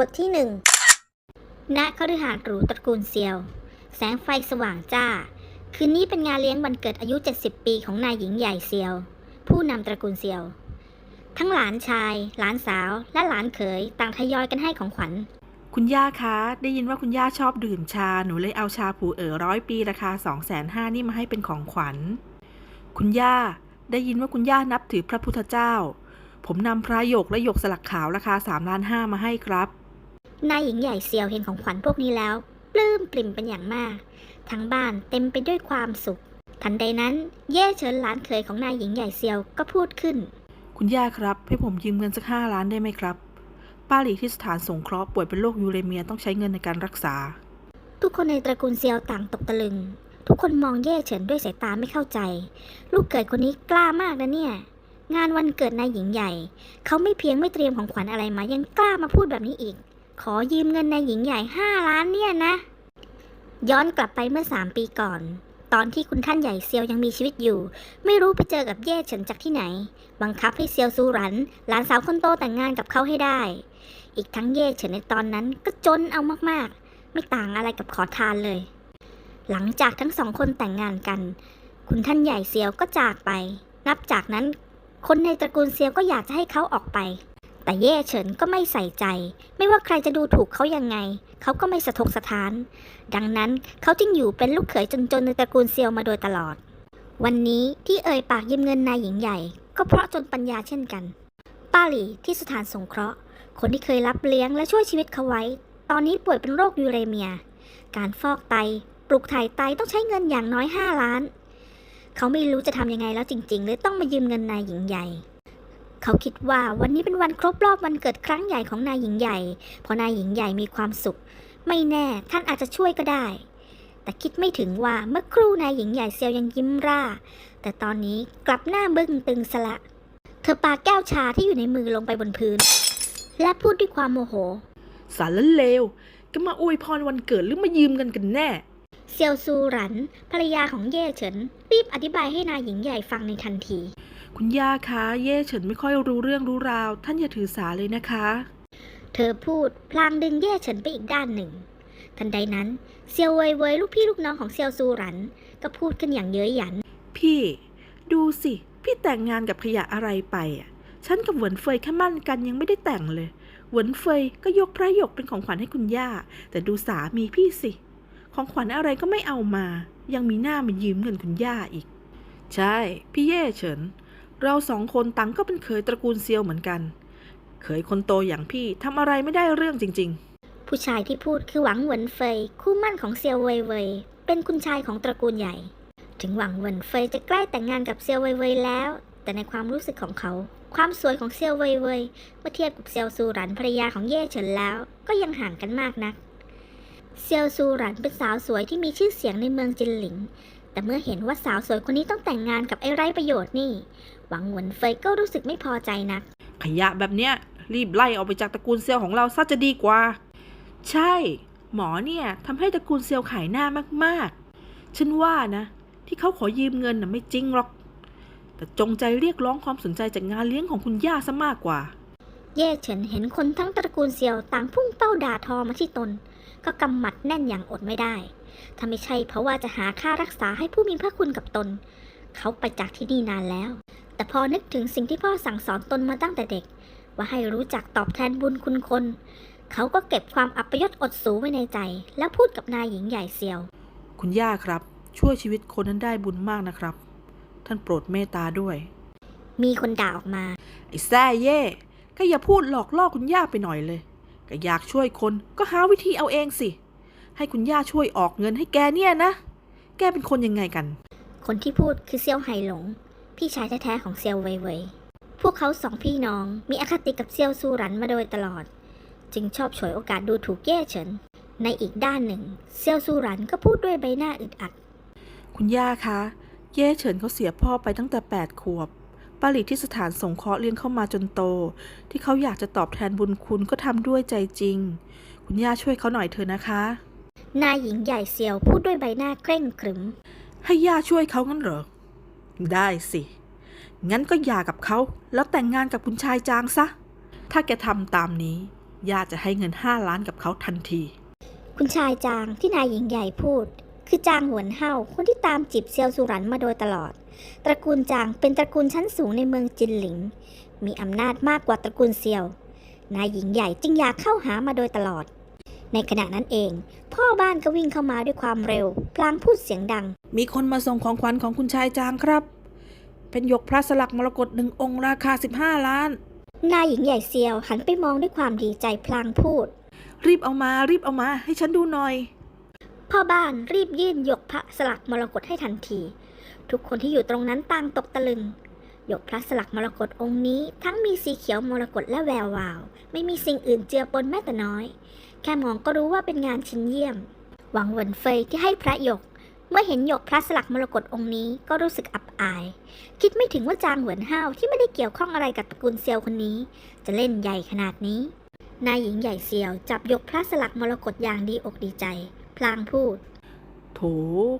บทที่หนึ่งณคฤหาสน์หรูตระกูลเซียว แสงไฟสว่างจ้า คืนนี้เป็นงานเลี้ยงวันเกิดอายุ 70 ปีของนายหญิงใหญ่เซียว ผู้นำตระกูลเซียว ทั้งหลานชาย หลานสาว และหลานเขยต่างทยอยกันให้ของขวัญ คุณย่าคะ ได้ยินว่าคุณย่าชอบดื่มชา หนูเลยเอาชาผูเอ๋อร้อยปีราคา2องแสนห้านี่มาให้เป็นของขวัญ คุณย่า ได้ยินว่าคุณย่านับถือพระพุทธเจ้า ผมนำพระหยกและหยกสลักขาวราคา3ล้านห้ามาให้ครับ นายหญิงใหญ่เซียวเห็นของขวัญพวกนี้แล้ว ปลื้มปริ่มเป็นอย่างมาก ทั้งบ้านเต็มไปด้วยความสุข ทันใดนั้น เย่เฉินหลานเขยของนายหญิงใหญ่เซียวก็พูดขึ้น คุณย่าครับ ให้ผมยืมเงินสักห้าล้านได้ไหมครับ ป้าหลีที่สถานสงเคราะห์ป่วยเป็นโรคยูเรเมียต้องใช้เงินในการรักษา ทุกคนในตระกูลเซียวต่างตกตะลึง ทุกคนมองเย่เฉินด้วยสายตาไม่เข้าใจ ลูกเกิดคนนี้กล้ามากนะเนี่ยงานวันเกิดนายหญิงใหญ่ เขาไม่เพียงไม่เตรียมของขวัญอะไรมายังกล้ามาพูดแบบนี้อีก ขอยืมเงินนายหญิงใหญ่ห้าล้านเนี่ยนะ ย้อนกลับไปเมื่อสามปีก่อน ตอนที่คุณท่านใหญ่เซียวยังมีชีวิตอยู่ ไม่รู้ไปเจอกับเย่เฉินจากที่ไหน บังคับให้เซียวซูหรัน หลานสาวคนโตแต่งงานกับเขาให้ได้ อีกทั้งเย่เฉินในตอนนั้นก็จนเอามากๆ ไม่ต่างอะไรกับขอทานเลย หลังจากทั้งสองคนแต่งงานกัน คุณท่านใหญ่เซียวก็จากไป นับจากนั้นคนในตระกูลเซียวก็อยากจะให้เขาออกไป แต่เย่เฉินก็ไม่ใส่ใจ ไม่ว่าใครจะดูถูกเขายังไง เขาก็ไม่สะทกสะท้าน ดังนั้นเขาจึงอยู่เป็นลูกเขยจนๆในตระกูลเซียวมาโดยตลอด วันนี้ที่เอ่ยปากยืมเงินนายหญิงใหญ่ ก็เพราะจนปัญญาเช่นกัน ป้าหลี่ที่สถานสงเคราะห์ คนที่เคยรับเลี้ยงและช่วยชีวิตเขาไว้ ตอนนี้ป่วยเป็นโรคยูเรเมีย การฟอกไต ปลูกถ่ายไตต้องใช้เงินอย่างน้อย 5 ล้าน เขาไม่รู้จะทำยังไงแล้วจริงๆเลยต้องมายืมเงินนายหญิงใหญ่ เขาคิดว่าวันนี้เป็นวันครบรอบวันเกิดครั้งใหญ่ของนายหญิงใหญ่ พอนายหญิงใหญ่มีความสุข ไม่แน่ท่านอาจจะช่วยก็ได้ แต่คิดไม่ถึงว่าเมื่อครู่นายหญิงใหญ่เซียวยังยิ้มร่า แต่ตอนนี้กลับหน้าบึ้งตึงสละ เธอปาแก้วชาที่อยู่ในมือลงไปบนพื้น และพูดด้วยความโมโห สารละเลวก็มาอวยพรวันเกิดหรือมายืมเงินกันแน่เซียวซูหรันภรรยาของเย่เฉินรีบอธิบายให้นายหญิงใหญ่ฟังในทันที คุณย่าคะเย่เฉินไม่ค่อยรู้เรื่องรู้ราว ท่านอย่าถือสาเลยนะคะ เธอพูดพลางดึงเย่เฉินไปอีกด้านหนึ่ง ทันใดนั้นเซียวเวยเวยลูกพี่ลูกน้องของเซียวซูหรัน ก็พูดกันอย่างเย้ยหยัน พี่ ดูสิ พี่แต่งงานกับขยะอะไรไปอะฉันกับเหวินเฟยแค่มั่นกันยังไม่ได้แต่งเลยเหวินเฟยก็ยกพระหยกเป็นของขวัญให้คุณย่า แต่ดูสามีพี่สิ ของขวัญอะไรก็ไม่เอามา ยังมีหน้ามายืมเงินคุณย่าอีก ใช่ พี่เย่เฉิน เราสองคนตังก็เป็นเคยตระกูลเซียวเหมือนกันเคยคนโตอย่างพี่ทำอะไรไม่ได้เรื่องจริง ๆ ผู้ชายที่พูดคือหวังเหวินเฟย คู่มั่นของเซียวเวยเวยเป็นคุณชายของตระกูลใหญ่ ถึงหวังเหวินเฟยจะใกล้แต่งงานกับเซียวเวยเวยแล้ว แต่ในความรู้สึกของเขา ความสวยของเซียวเวยเวยเมื่อเทียบกับเซียวซูหรันภรรยาของเย่เฉินแล้ว ก็ยังห่างกันมากนัก เซียวซูหรันเป็นสาวสวยที่มีชื่อเสียงในเมืองจินหลิง แต่เมื่อเห็นว่าสาวสวยคนนี้ต้องแต่งงานกับไอ้ไร้ประโยชน์นี่ หวังหวนเฟยก็รู้สึกไม่พอใจนัก ขยะแบบเนี้ยรีบไล่ออกไปจากตระกูลเซลล์ของเราซะจะดีกว่า ใช่ หมอเนี่ยทำให้ตระกูลเซลล์ขายหน้ามากๆ ฉันว่านะ ที่เขาขอยืมเงินน่ะไม่จริงหรอก แต่จงใจเรียกร้องความสนใจจากงานเลี้ยงของคุณย่าซะมากกว่า เย่เฉินเห็นคนทั้งตระกูลเซียวต่างพุ่งเป้าด่าทอมาที่ตน ก็กำหมัดแน่นอย่างอดไม่ได้ ถ้าไม่ใช่เพราะว่าจะหาค่ารักษาให้ผู้มีพระคุณกับตน เขาไปจากที่นี่นานแล้ว แต่พอนึกถึงสิ่งที่พ่อสั่งสอนตนมาตั้งแต่เด็ก ว่าให้รู้จักตอบแทนบุญคุณคน เขาก็เก็บความอัปยศอดสูไว้ในใจ แล้วพูดกับนายหญิงใหญ่เซียว คุณย่าครับ ช่วยชีวิตคนนั้นได้บุญมากนะครับ ท่านโปรดเมตตาด้วย มีคนด่าออกมาไอ้แซ่เย่ก็อย่าพูดหลอกล่อคุณย่าไปหน่อยเลยก็อยากช่วยคนก็หาวิธีเอาเองสิ ให้คุณย่าช่วยออกเงินให้แกเนี่ยนะ แกเป็นคนยังไงกัน คนที่พูดคือเซียวไห่หลง พี่ชายแท้ๆของเซียวเว่ยเว่ยพวกเขาสองพี่น้องมีอคติกับเซียวซูหรันมาโดยตลอด จึงชอบฉวยโอกาสดูถูกเย่เฉิน ในอีกด้านหนึ่ง เซียวซูหรันก็พูดด้วยใบหน้าอึดอัด คุณย่าคะเย่เฉินเขาเสียพ่อไปตั้งแต่แปดขวบป้าหลีที่สถานสงเคราะห์เลี้ยงเข้ามาจนโต ที่เขาอยากจะตอบแทนบุญคุณก็ทำด้วยใจจริง คุณย่าช่วยเขาหน่อยเถอะนะคะ นายหญิงใหญ่เซียวพูดด้วยใบหน้าเคร่งครึม ให้ย่าช่วยเขางั้นเหรอ ได้สิ งั้นก็หย่ากับเขา แล้วแต่งงานกับคุณชายจางซะ ถ้าแกทำตามนี้ ย่าจะให้เงินห้าล้านกับเขาทันที คุณชายจางที่นายหญิงใหญ่พูด คือจางหวนเฮาคนที่ตามจีบเซียวสุรันมาโดยตลอด ตระกูลจางเป็นตระกูลชั้นสูงในเมืองจินหลิง มีอำนาจมากกว่าตระกูลเซียวนายหญิงใหญ่จึงอยากเข้าหามาโดยตลอด ในขณะนั้นเอง พ่อบ้านก็วิ่งเข้ามาด้วยความเร็ว พลางพูดเสียงดัง มีคนมาส่งของขวัญของคุณชายจางครับ เป็นหยกพระสลักมรกตหนึ่งองค์ราคา 15 ล้าน นายหญิงใหญ่เซียวหันไปมองด้วยความดีใจพลางพูด รีบเอามารีบเอามาให้ฉันดูหน่อย พ่อบ้านรีบยื่นหยกพระสลักมรกตให้ทันที ทุกคนที่อยู่ตรงนั้นต่างตกตะลึงหยกพระสลักมรกตองค์นี้ ทั้งมีสีเขียวมรกตและแวววาว ไม่มีสิ่งอื่นเจือปนแม้แต่น้อยแค่มองก็รู้ว่าเป็นงานชิ้นเยี่ยม หวังเหวินเฟยที่ให้พระหยก เมื่อเห็นหยกพระสลักมรกตองค์นี้ก็รู้สึกอับอาย คิดไม่ถึงว่าจางเหวินห้าวที่ไม่ได้เกี่ยวข้องอะไรกับตระกูลเซียวคนนี้ จะเล่นใหญ่ขนาดนี้ นายหญิงใหญ่เซียวจับหยกพระสลักมรกตอย่างดีอกดีใจ พลางพูด โถ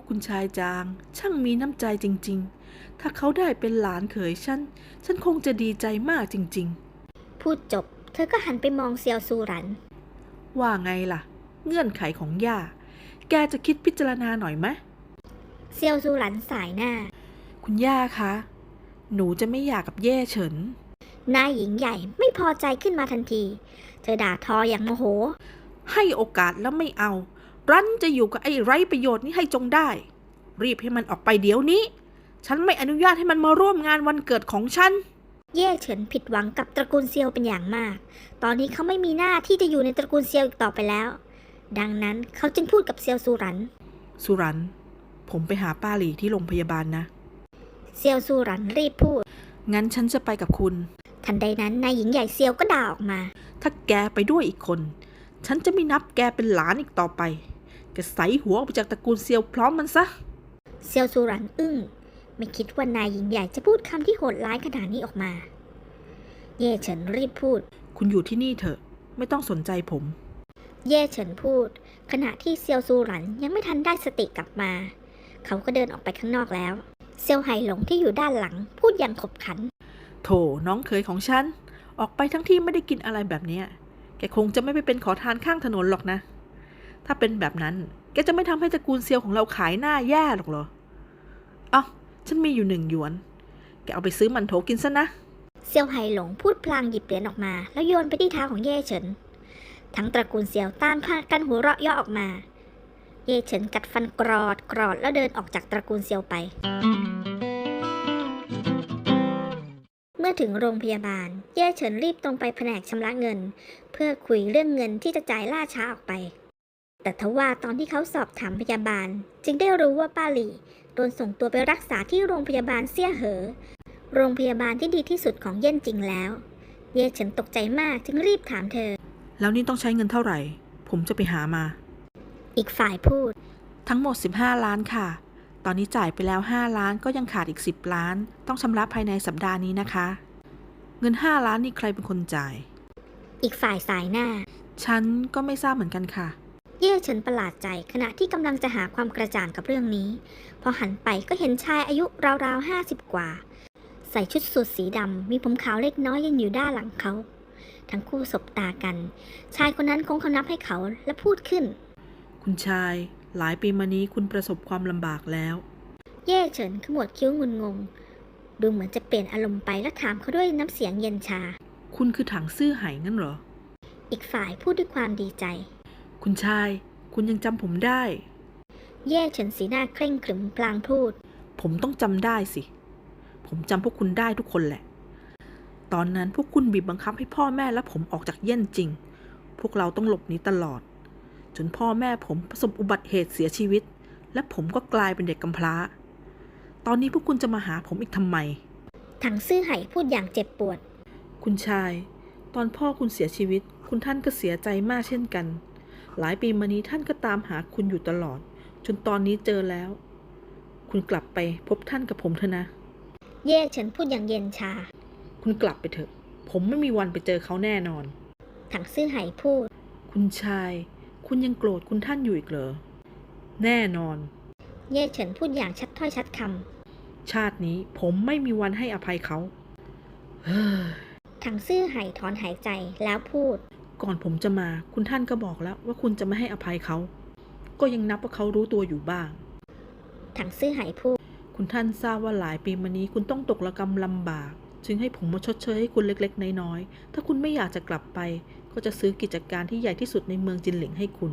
คุณชายจาง ช่างมีน้ำใจจริง ๆ ถ้าเขาได้เป็นหลานเขยฉัน ฉันคงจะดีใจมากจริงพูดจบ เธอก็หันไปมองเซียวซูหรันๆ ว่าไงล่ะ เงื่อนไขของย่า แกจะคิดพิจารณาหน่อยไหมเซียวซูหรันสายหน้า คุณย่าคะ หนูจะไม่อยากกับเย่เฉิน นายหญิงใหญ่ไม่พอใจขึ้นมาทันที เธอด่าทออย่างโมโห ให้โอกาสแล้วไม่เอา รั้นจะอยู่กับไอ้ไร้ประโยชน์นี้ให้จงได้ รีบให้มันออกไปเดี๋ยวนี้ ฉันไม่อนุญาตให้มันมาร่วมงานวันเกิดของฉัน เย่เฉินผิดหวังกับตระกูลเซียวเป็นอย่างมาก ตอนนี้เขาไม่มีหน้าที่จะอยู่ในตระกูลเซียวอีกต่อไปแล้ว ดังนั้นเขาจึงพูดกับเซียวซูหรัน สุรัน ผมไปหาป้าหลีที่โรงพยาบาลนะ เซียวซูหรันรีบพูด งั้นฉันจะไปกับคุณ ทันใดนั้นนายหญิงใหญ่เซียวก็ด่าออกมา ถ้าแกไปด้วยอีกคน ฉันจะไม่นับแกเป็นหลานอีกต่อไป แกใส่หัวออกไปจากตระกูลเซียวพร้อมมันซะ เซียวซูหรันอึ้ง ไม่คิดว่านายหญิงใหญ่จะพูดคำที่โหดร้ายขนาดนี้ออกมา เย่เฉินรีบพูด คุณอยู่ที่นี่เถอะ ไม่ต้องสนใจผม เย่เฉินพูด ขณะที่เซียวซูหรันยังไม่ทันได้สติกลับมา เขาก็เดินออกไปข้างนอกแล้ว เซียวไห่หลงที่อยู่ด้านหลัง พูดอย่างขบขัน โถน้องเคยของฉัน ออกไปทั้งที่ไม่ได้กินอะไรแบบเนี้ยแกคงจะไม่ไปเป็นขอทานข้างถนนหรอกนะ ถ้าเป็นแบบนั้น แกจะไม่ทำให้ตระกูลเซียวของเราขายหน้าแย่หรอกเหรอ เอ้า ฉันมีอยู่หนึ่งหยวน แกเอาไปซื้อมันโถกินซะนะ เซียวไห่หลงพูดพลางหยิบเหรียญออกมา แล้วโยนไปที่เท้าของเย่เฉิน ทั้งตระกูลเซียวต่างพากันหัวเราะย่อออกมา เย่เฉินกัดฟันกรอดกรอดแล้วเดินออกจากตระกูลเซียวไป เมื่อถึงโรงพยาบาล เย่เฉินรีบตรงไปแผนกชำระเงิน เพื่อคุยเรื่องเงินที่จะจ่ายล่าช้าออกไปแต่ทว่าตอนที่เขาสอบถามพยาบาล จึงได้รู้ว่าป้าหลี่ โดนส่งตัวไปรักษาที่โรงพยาบาลเซี่ยเหอ โรงพยาบาลที่ดีที่สุดของเย่นจริงแล้ว เย่เฉินตกใจมากจึงรีบถามเธอ แล้วนี่ต้องใช้เงินเท่าไหร่ ผมจะไปหามา อีกฝ่ายพูด ทั้งหมด 15 ล้านค่ะ ตอนนี้จ่ายไปแล้ว 5 ล้านก็ยังขาดอีก 10 ล้าน ต้องชำระภายในสัปดาห์นี้นะคะ เงิน 5 ล้านนี่ใครเป็นคนจ่าย อีกฝ่ายสายหน้า ฉันก็ไม่ทราบเหมือนกันค่ะ เย่เฉินประหลาดใจขณะที่กำลังจะหาความกระจ่างกับเรื่องนี้ พอหันไปก็เห็นชายอายุราวๆห้าสิบกว่า ใส่ชุดสูทสีดำมีผมขาวเล็กน้อยยืนอยู่ด้านหลังเขา ทั้งคู่สบตากัน ชายคนนั้นคงคำนับให้เขาและพูดขึ้น คุณชาย หลายปีมานี้คุณประสบความลำบากแล้ว เย่เฉินขมวดคิ้วงุนงง ดูเหมือนจะเปลี่ยนอารมณ์ไปและถามเขาด้วยน้ำเสียงเย็นชา คุณคือถังซื่อไหงั้นเหรอ อีกฝ่ายพูดด้วยความดีใจ คุณชาย คุณยังจำผมได้เย่เฉินสีหน้าเคร่งขรึมพลางพูด ผมต้องจำได้สิ ผมจำพวกคุณได้ทุกคนแหละ ตอนนั้นพวกคุณบีบบังคับให้พ่อแม่และผมออกจากเย่นจริง พวกเราต้องหลบหนีตลอด จนพ่อแม่ผมประสบอุบัติเหตุเสียชีวิต และผมก็กลายเป็นเด็กกำพร้า ตอนนี้พวกคุณจะมาหาผมอีกทำไม ถังซื่อไห่พูดอย่างเจ็บปวด คุณชาย ตอนพ่อคุณเสียชีวิต คุณท่านก็เสียใจมากเช่นกัน หลายปีมานี้ท่านก็ตามหาคุณอยู่ตลอด จนตอนนี้เจอแล้ว คุณกลับไปพบท่านกับผมเถอะนะ เย่เฉินพูดอย่างเย็นชา คุณกลับไปเถอะ ผมไม่มีวันไปเจอเขาแน่นอน ถังซื่อไห่พูด คุณชาย คุณยังโกรธคุณท่านอยู่อีกเหรอ แน่นอน เย่เฉินพูดอย่างชัดถ้อยชัดคชาตินี้ผมไม่มีวันให้อภัยเขาเฮ้ยำถังซื่อไห่ถอนหายใจแล้วพูด ก่อนผมจะมา คุณท่านก็บอกแล้วว่าคุณจะไม่ให้อภัยเขา ก็ยังนับว่าเขารู้ตัวอยู่บ้าง ถังซื่อหายพูดคุณท่านทราบว่าหลายปีมานี้คุณต้องตกระกรรมลำบาก จึงให้ผมมาชดเชยให้คุณเล็กๆ น้อยๆ ถ้าคุณไม่อยากจะกลับไป ก็จะซื้อกิจการที่ใหญ่ที่สุดในเมืองจินหลิงให้คุณ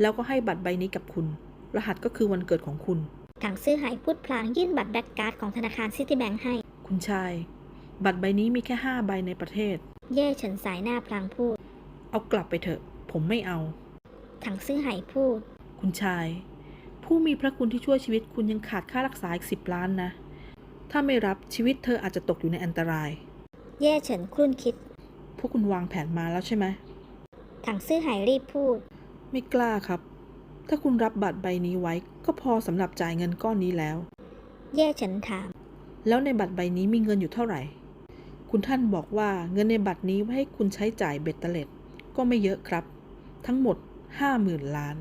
แล้วก็ให้บัตรใบนี้กับคุณ รหัสก็คือวันเกิดของคุณ ถังซื่อหายพูดพลางยื่นบัตรแบล็กการ์ดของธนาคารซิตี้แบงค์ให้ คุณชาย บัตรใบนี้มีแค่ห้าใบในประเทศ เย่เฉินสายหน้าพลางพูด เอากลับไปเถอะ ผมไม่เอา ถังซื่อหายพูด คุณชาย ผู้มีพระคุณที่ช่วยชีวิตคุณยังขาดค่ารักษาอีกสิบล้านนะ ถ้าไม่รับชีวิตเธออาจจะตกอยู่ในอันตราย เย่เฉินครุ่นคิด พวกคุณวางแผนมาแล้วใช่ไหม ถังซื่อหายรีบพูด ไม่กล้าครับ ถ้าคุณรับบัตรใบนี้ไว้ ก็พอสำหรับจ่ายเงินก้อนนี้แล้ว เย่เฉินถาม แล้วในบัตรใบนี้มีเงินอยู่เท่าไหร่ คุณท่านบอกว่าเงินในบัตรนี้ไว้ให้คุณใช้จ่ายเบ็ดเตล็ด ก็ไม่เยอะครับ ทั้งหมดห้าหมื่นล้าน